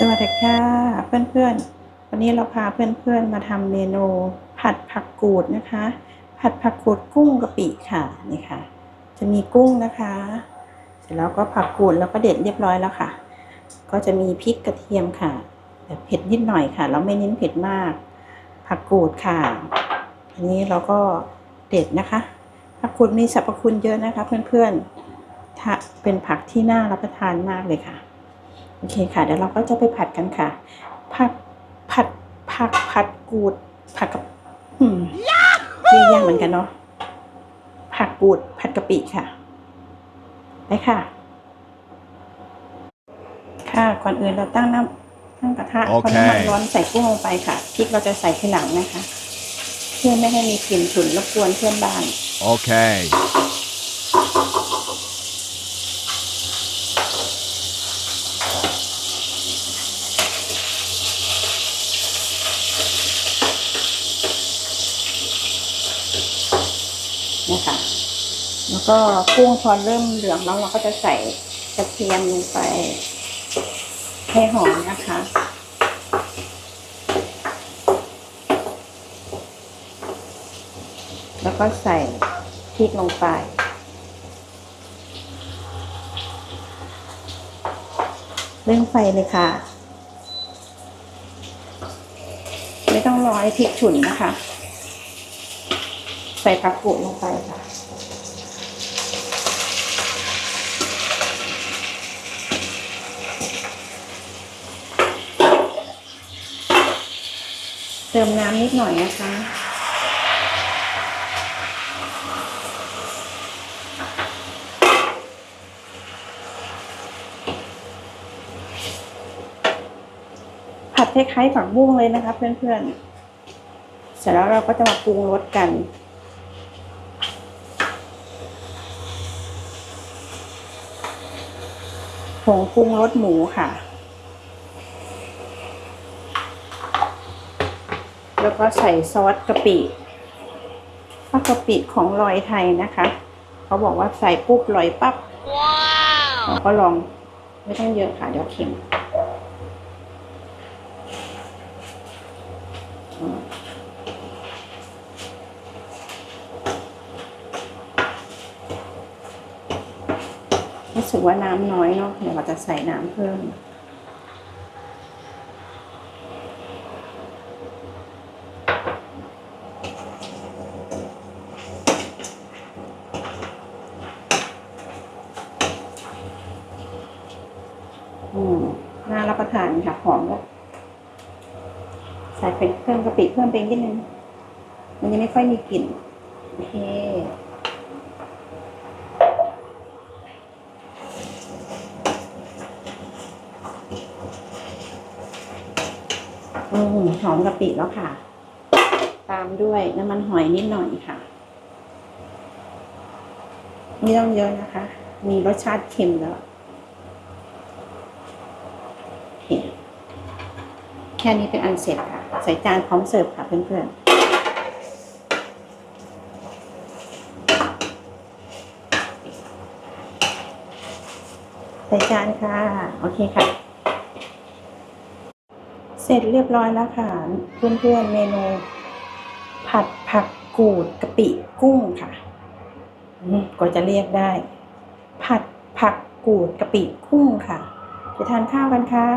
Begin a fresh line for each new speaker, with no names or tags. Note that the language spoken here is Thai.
สวัสดีค่ะเพื่อนๆ วันนี้เราพาเพื่อนๆมาทำเมนู ผัดผักกูดนะคะ ผัดผักกูดกุ้งกะปิค่ะนี่ค่ะ จะมีกุ้งนะคะ เสร็จแล้วก็ผักกูดแล้วก็เด็ดเรียบร้อยแล้วค่ะ ก็จะมีพริกกระเทียมค่ะแบบเผ็ดนิดหน่อยค่ะ เราไม่เน้นเผ็ดมาก ผักกูดค่ะ อันนี้เราก็เด็ดนะคะ ผักกูดมีสรรพคุณเยอะนะคะ เพื่อนๆถ้าเป็นผักที่น่ารับประทานมากเลยค่ะ โอเคค่ะ เดี๋ยวเราก็จะไปผัดกันค่ะ ผัดผัดผักผัดกูด ผัดกับอืมเรียกยากเหมือนกันเนาะผักกูดผัดกะปิค่ะไปค่ะ ค่ะก่อนอื่นเราตั้งน้ำตั้งกระทะ
โอ
พอ
เค
น้ำมันร้อนใส่กุ้งลงไปค่ะพริกเราจะใส่ทีหลังนะคะ เพื่อไม่ให้มีกลิ่นฉุนรบกวนเพื่อนบ้าน
Okay.
นะค นะแล้วก็กุ้งพอเริ่มเหลืองแล้วเราก็จะใส่กระเทียมลงไปให้หอมนะคะแล้วก็ใส่พริกลงไป เร่งไฟเลยค่ะ ไม่ต้องรอให้พริกฉุนนะคะ ส่ผักกูดลงไปค่ะเติมน้ำนิดหน่อยนะคะผัดคล้ายๆผักบุ้งเลยนะคะเพื่อนๆ เสร็จแล้วเราก็จะมาปรุงรสกัน ผงปรุงรสหมูค่ะ แล้วก็ใส่ซอสกะปิซอสกะปิของลอยไทยนะคะ เขาบอกว่าใส่ปุ๊บลอยปั๊บเราก็ลองไม่ต้องเยอะค่ะ เดี๋ยวเค็ม รู้สึกว่าน้ำน้อยเนาะเดี๋ยวเราจะใส่น้ำเพิ่ม อืมน่ารับประทานค่ะหอมแล้วใส่เป็นเพิ่มกะปิเพิ่มไปนิดนึง มันยังไม่ค่อยมีกลิ่น โอเค อืมหอมกะปิแล้วค่ะ ตามด้วยน้ำมันหอยนิดหน่อยค่ะไม่ต้องเยอะนะคะ มีรสชาติเค็มแล้วแค่นี้เป็นอันเสร็จค่ะ ใส่จานพร้อมเสิร์ฟค่ะเพื่อนๆใส่จานค่ะ โอเคค่ะ เสร็จเรียบร้อยแล้วค่ะ เพื่อนๆเมนู ผัดผักกูดกะปิกุ้งค่ะก็จะเรียกได้ ผัดผักกูดกะปิกุ้งค่ะ ไปทานข้าวกันค่ะ